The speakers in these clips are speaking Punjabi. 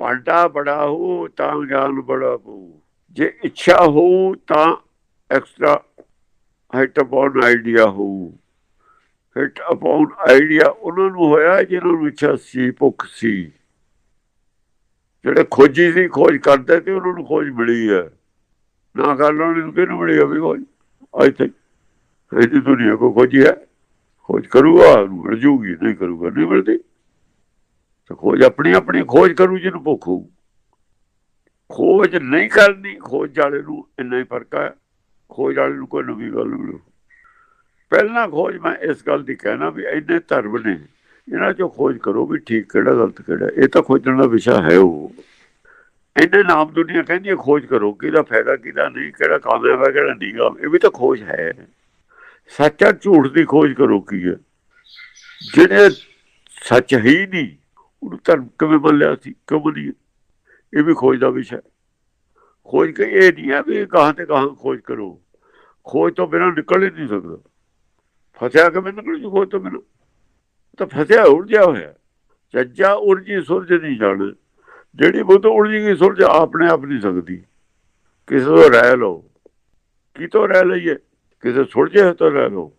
ਭਾਂਡਾ ਬੜਾ ਹੋ ਤਾਂ ਗਿਆਨ ਬੜਾ ਪਊ। ਜੇ ਇੱਛਾ ਹੋ ਤਾਂ ਐਕਸਟਰਾ ਹਿੱਟ ਅਪਨ ਆਈਡੀਆ ਹੋ। ਹਿੱਟ ਅਪਨ ਆਈਡੀਆ ਉਹਨਾਂ ਨੂੰ ਹੋਇਆ ਜਿਹਨਾਂ ਨੂੰ ਇੱਛਾ ਸੀ, ਭੁੱਖ ਸੀ। ਜਿਹੜੇ ਖੋਜੀ ਸੀ, ਖੋਜ ਕਰਦੇ ਤੇ ਉਹਨਾਂ ਨੂੰ ਖੋਜ ਮਿਲੀ ਹੈ। ਨਾ ਕਰ ਲੈਣ ਨੂੰ ਕਿਹਨੂੰ ਮਿਲੀ ਵੀ ਖੋਜ? ਅੱਜ ਤੱਕ ਇਹਦੀ ਦੁਨੀਆ ਕੋ ਖੋਜੀ ਹੈ। ਖੋਜ ਕਰੂਗਾ ਮਿਲ ਜੂਗੀ, ਨਹੀਂ ਕਰੂਗਾ, ਨਹੀਂ ਮਿਲਦੀ। ਤਾਂ ਖੋਜ ਆਪਣੀ ਆਪਣੀ ਖੋਜ ਕਰੂ, ਜਿਹਨੂੰ ਭੁੱਖ ਹੋਊ। ਖੋਜ ਨਹੀਂ ਕਰਨੀ, ਖੋਜ ਵਾਲੇ ਨੂੰ ਇੰਨਾ ਹੀ ਫ਼ਰਕ ਹੈ ਖੋਜ ਵਾਲੇ ਨੂੰ ਕੋਈ ਨਵੀਂ ਗੱਲ ਮਿਲੂ ਪਹਿਲਾਂ ਖੋਜ ਮੈਂ ਇਸ ਗੱਲ ਦੀ ਕਹਿਣਾ ਵੀ ਇੰਨੇ ਧਰਮ ਨੇ, ਇਹਨਾਂ ਚੋਂ ਖੋਜ ਕਰੋ ਵੀ ਠੀਕ ਕਿਹੜਾ, ਗਲਤ ਕਿਹੜਾ। ਇਹ ਤਾਂ ਖੋਜਣ ਦਾ ਵਿਸ਼ਾ ਹੈ ਉਹ। ਇੰਨੇ ਨਾਮ ਦੁਨੀਆ ਕਹਿੰਦੀ ਖੋਜ ਕਰੋ, ਕਿਹਦਾ ਫਾਇਦਾ, ਕਿਹਦਾ ਨਹੀਂ, ਕਿਹੜਾ ਕਾਮਯਾਬ ਹੈ, ਕਿਹੜਾ ਨਹੀਂ ਕਾਮ ਇਹ ਵੀ ਤਾਂ ਖੋਜ ਹੈ। ਸੱਚਾ ਝੂਠ ਦੀ ਖੋਜ ਕਰੋ ਕੀ ਹੈ। ਜਿਹੜੇ ਸੱਚ ਹੀ ਨਹੀਂ ਉਹਨੂੰ ਧਰਮ ਕਿਵੇਂ ਮੰਨ ਲਿਆ ਸੀ, ਕਿਉਂ ਮੰਨੀ ਇਹ ਵੀ ਖੋਜ ਦਾ ਵਿਸ਼ਾ ਖੋਜ ਕੇ ਇਹ ਨਹੀਂ ਹੈ ਵੀ ਕਹਾਂ ਤੇ ਕਹਾਂ ਖੋਜ ਕਰੋ। ਖੋਜ ਤੋਂ ਬਿਨਾਂ ਨਿਕਲ ਹੀ ਨਹੀਂ ਸਕਦਾ। ਫਸਿਆ ਕਿਵੇਂ ਨਿਕਲ ਜੂ ਖੋਜ ਤੋਂ ਬਿਨਾਂ? ਤਾਂ ਫਸਿਆ, ਉਲਝਿਆ ਹੋਇਆ ਚੱਜਾ, ਉਲਝੀ, ਸੁਲਝ ਨਹੀਂ ਜਾਣ। ਜਿਹੜੀ ਬੁੱਧ ਉਲਝੀ ਗਈ, ਸੁਲਝ ਆਪਣੇ ਆਪ ਨਹੀਂ ਸਕਦੀ। ਕਿਸੇ ਤੋਂ ਰਹਿ ਲਓ। ਕੀ ਤੋਂ ਰਹਿ ਲਈਏ? ਕਿਸੇ ਸੁਲਝੇ ਹੋਏ ਤੋਂ ਰਹਿ ਲਓ।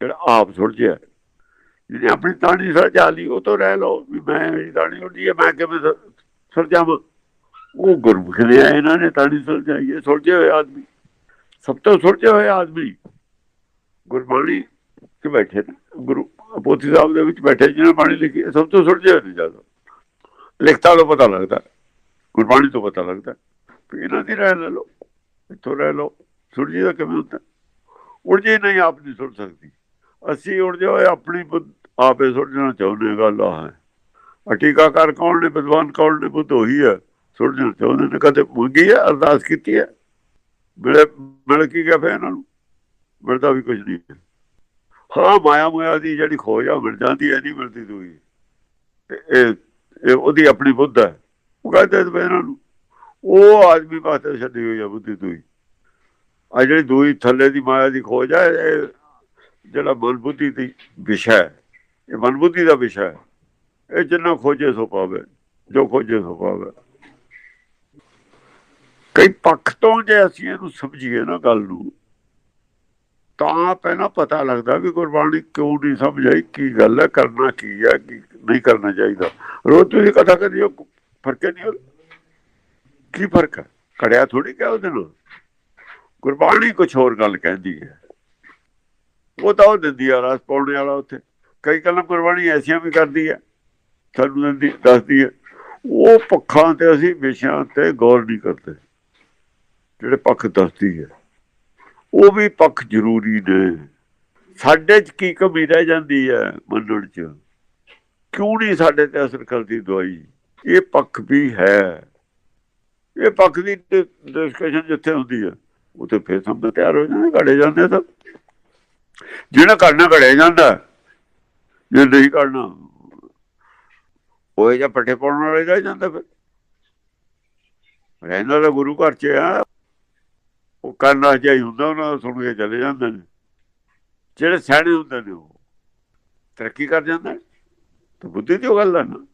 ਜਿਹੜਾ ਆਪ ਸੁਲਝਿਆ ਜਿਹਨੇ ਆਪਣੀ ਤਾਣੀ ਸੁਲਝਾ ਲਈ, ਉਹ ਤੋਂ ਰਹਿ ਲਓ, ਵੀ ਮੈਂ ਮੇਰੀ ਤਾਣੀ ਉਲਝੀ ਹੈ, ਮੈਂ ਕਿਵੇਂ ਸੁ- ਉਹ ਗੁਰਮੁਖ ਨੇ ਇਹਨਾਂ ਨੇ ਤਾਣੀ ਸੁਲਝਾਈ ਹੈ, ਸੁਲਝੇ ਹੋਏ ਆਦਮੀ। ਸਭ ਤੋਂ ਸੁਲਝੇ ਹੋਏ ਆਦਮੀ ਗੁਰਬਾਣੀ ਚ ਬੈਠੇ ਗੁਰੂ ਪੋਥੀ ਸਾਹਿਬ ਦੇ ਵਿੱਚ ਬੈਠੇ ਜਿਹਨਾਂ ਬਾਣੀ ਲਿਖੀ ਸਭ ਤੋਂ ਸੁਲਝੇ ਹੋਏ ਨੇ ਜ਼ਿਆਦਾ। ਲਿਖਤਾ ਤੋਂ ਪਤਾ ਲੱਗਦਾ, ਗੁਰਬਾਣੀ ਤੋਂ ਪਤਾ ਲੱਗਦਾ, ਵੀ ਇਹਨਾਂ ਦੀ ਰਹਿ ਲੈ ਲਓ, ਇੱਥੋਂ ਰਹਿ ਲਓ। ਸੁਲਝੀ ਦਾ ਕਿਵੇਂ ਹੁੰਦਾ? ਉਲਝੀ ਨਹੀਂ ਆਪ ਨਹੀਂ ਸੁਣ ਸਕਦੀ। ਅਸੀਂ ਉਲਝੇ ਹੋਏ ਆਪਣੀ ਬੁੱਧ- ਆਪੇ ਸੁਲਝਣਾ ਚਾਹੁੰਦੇ ਗੱਲ ਆ ਹੈ। ਅਟੀਕਾਕਾਰ ਕੌਣ ਨੇ, ਵਿਦਵਾਨ ਕੌਣ ਨੇ, ਬੁੱਧ ਉਹੀ ਹੈ, ਸੁਲਝਣਾ ਚਾਹੁੰਦੇ ਨੇ, ਕਦੇ ਮੰਗੀ ਹੈ, ਅਰਦਾਸ ਕੀਤੀ ਹੈ? ਮਿਲੇ, ਮਿਲ ਕੀ ਗਿਆ ਫੇ ਇਹਨਾਂ ਨੂੰ? ਮਿਲਦਾ ਵੀ ਕੁਝ ਨਹੀਂ ਹਾਂ। ਮਾਇਆ ਮਾਇਆ ਦੀ ਜਿਹੜੀ ਖੋਜ ਆ ਮਿਲ ਜਾਂਦੀ ਹੈ, ਨਹੀਂ ਮਿਲਦੀ ਦੂਈ। ਇਹ ਉਹਦੀ ਆਪਣੀ ਬੁੱਧ ਹੈ। ਉਹ ਕਹਿੰਦੇ ਤੇ ਇਹਨਾਂ ਨੂੰ, ਉਹ ਆਦਮੀ ਪਾਸੇ ਛੱਡੀ ਹੋਈ ਆ ਬੁੱਧੀ ਦੂਈ। ਆ ਜਿਹੜੀ ਦੂਈ ਥੱਲੇ ਦੀ ਮਾਇਆ ਦੀ ਖੋਜ ਹੈ ਇਹ ਜਿਹੜਾ ਮਨ ਬੁੱਧੀ ਦੀ ਵਿਸ਼ਾ ਹੈ, ਇਹ ਮਨ ਬੁੱਧੀ ਦਾ ਵਿਸ਼ਾ ਹੈ, ਇਹ ਜਿੰਨਾ ਖੋਜੇ ਸੋ ਪਾਵੇ, ਜੋ ਖੋਜੇ ਸੋ ਪਾਵੇ। ਕਈ ਪੱਖ ਤੋਂ ਜੇ ਅਸੀਂ ਇਹਨੂੰ ਸਮਝੀਏ ਨਾ ਗੱਲ ਨੂੰ, ਤਾਂ ਪਹਿਲਾਂ ਪਤਾ ਲੱਗਦਾ ਵੀ ਗੁਰਬਾਣੀ ਕਿਉਂ ਨਹੀਂ ਸਮਝ ਆਈ, ਕੀ ਗੱਲ ਹੈ, ਕਰਨਾ ਕੀ ਹੈ, ਕੀ ਨਹੀਂ ਕਰਨਾ ਚਾਹੀਦਾ। ਰੋਜ਼ ਤੁਸੀਂ ਕਥਾ ਕਰੀਓ ਫ਼ਰਕ ਨਹੀਂ ਹੁੰਦਾ ਕੀ ਫ਼ਰਕ ਹੈ? ਕੜਿਆ ਥੋੜੀ ਕਿਹਾ ਉਹਦੇ ਨਾਲ। ਗੁਰਬਾਣੀ ਕੁਝ ਹੋਰ ਗੱਲ ਕਹਿੰਦੀ ਹੈ। ਉਹ ਤਾਂ ਉਹ ਦਿੰਦੀ ਆ ਰਸ ਪਾਉਣੇ ਵਾਲਾ ਉੱਥੇ। ਕਈ ਗੱਲਾਂ ਗੁਰਬਾਣੀ ਐਸੀਆਂ ਵੀ ਕਰਦੀ ਹੈ ਸਾਨੂੰ ਦਿੰਦੀ, ਦੱਸਦੀ ਹੈ ਉਹ ਪੱਖਾਂ ਤੇ ਅਸੀਂ ਵਿਸ਼ਿਆਂ ਤੇ ਗੌਰ ਨਹੀਂ ਕਰਦੇ, ਜਿਹੜੇ ਪੱਖ ਦੱਸਦੀ ਹੈ ਉਹ ਵੀ ਪੱਖ ਜ਼ਰੂਰੀ ਨੇ। ਸਾਡੇ 'ਚ ਕੀ ਕਮੀ ਰਹਿ ਜਾਂਦੀ ਹੈ ਮੰਨਣ 'ਚ? ਕਿਉਂ ਨਹੀਂ ਸਾਡੇ ਤੇ ਅਸਰ ਕਰਦੀ ਦਵਾਈ? ਇਹ ਪੱਖ ਵੀ ਹੈ। ਇਹ ਪੱਖ ਦੀ ਡਿਸਕਸ਼ਨ ਜਿੱਥੇ ਹੁੰਦੀ ਹੈ ਉੱਥੇ ਫਿਰ ਸਮਝ ਤਿਆਰ ਹੋ ਜਾਂਦੇ ਘੜੇ ਜਾਂਦੇ ਸਭ। ਜਿਹੜਾ ਕਰਨਾ ਘੜਿਆ ਜਾਂਦਾ, ਜੇ ਨਹੀਂ ਕਰਨਾ, ਉਹ ਜਾਂ ਪੱਠੇ ਪਾਉਣ ਵਾਲੇ ਰਹਿ ਜਾਂਦਾ ਫਿਰ। ਰਹਿਣਾ ਦਾ ਗੁਰੂ ਘਰ ਚ ਆ। ਉਹ ਕਰਨਾ ਚਾਹੀ ਹੁੰਦਾ, ਉਹਨਾਂ ਦਾ ਸੁਣ ਕੇ ਚਲੇ ਜਾਂਦੇ ਨੇ। ਜਿਹੜੇ ਸਿਆਣੇ ਹੁੰਦੇ ਨੇ ਉਹ, ਤਰੱਕੀ ਕਰ ਜਾਂਦੇ ਤੇ ਬੁੱਧੀ ਦੀ ਉਹ ਗੱਲ ਆ ਨਾ।